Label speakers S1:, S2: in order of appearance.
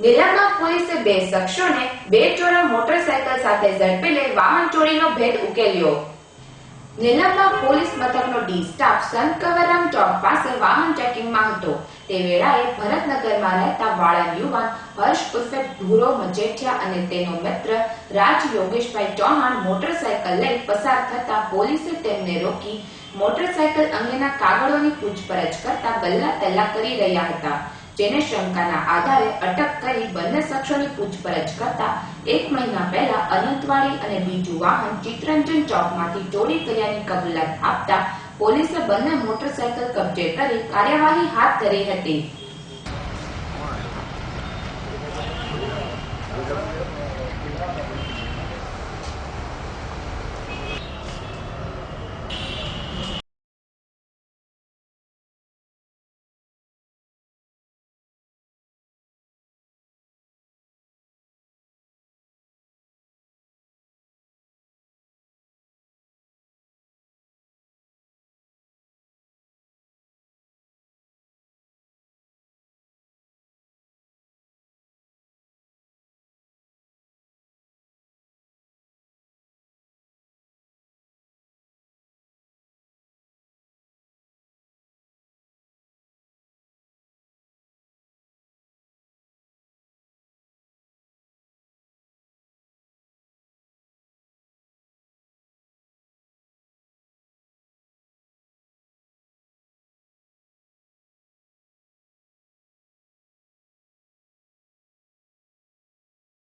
S1: નિલામમાં પોલીસે બે શખ્સોને બે ચોરા મોટરસાયકલ સાથે ઝડપી લઈ વાહન ચોરીનો ભેદ ઉકેલ્યો. નિલામમાં પોલીસ મથકનો ડી સ્ટાફ સંત ચોક પાસે વાહન ચેકિંગમાં હતો. તે વેળાએ ભરતનગરમાં રહેતા વાળા યુવાન હર્ષ ઉર્ફે ભૂરો મજેઠિયા અને તેનો મિત્ર રાજ યોગેશભાઈ ચૌહાણ મોટરસાયકલ લઈ પસાર થતા પોલીસે તેમને રોકી મોટરસાયકલ અંગેના કાગળોની પૂછપરછ કરતા ગલ્લા તલ્લા કરી રહ્યા હતા. જેને શંકાના આધારે અટક કરી બંને શખ્સોની પૂછપરછ કરતા એક મહિના પહેલા અનંતવાડી અને બીજું વાહન ચિત્તરંજન ચોકમાંથી ચોરી કર્યાની કબૂલાત આપતા પોલીસે બંને મોટરસાયકલ કબજે કરી કાર્યવાહી હાથ ધરી હતી.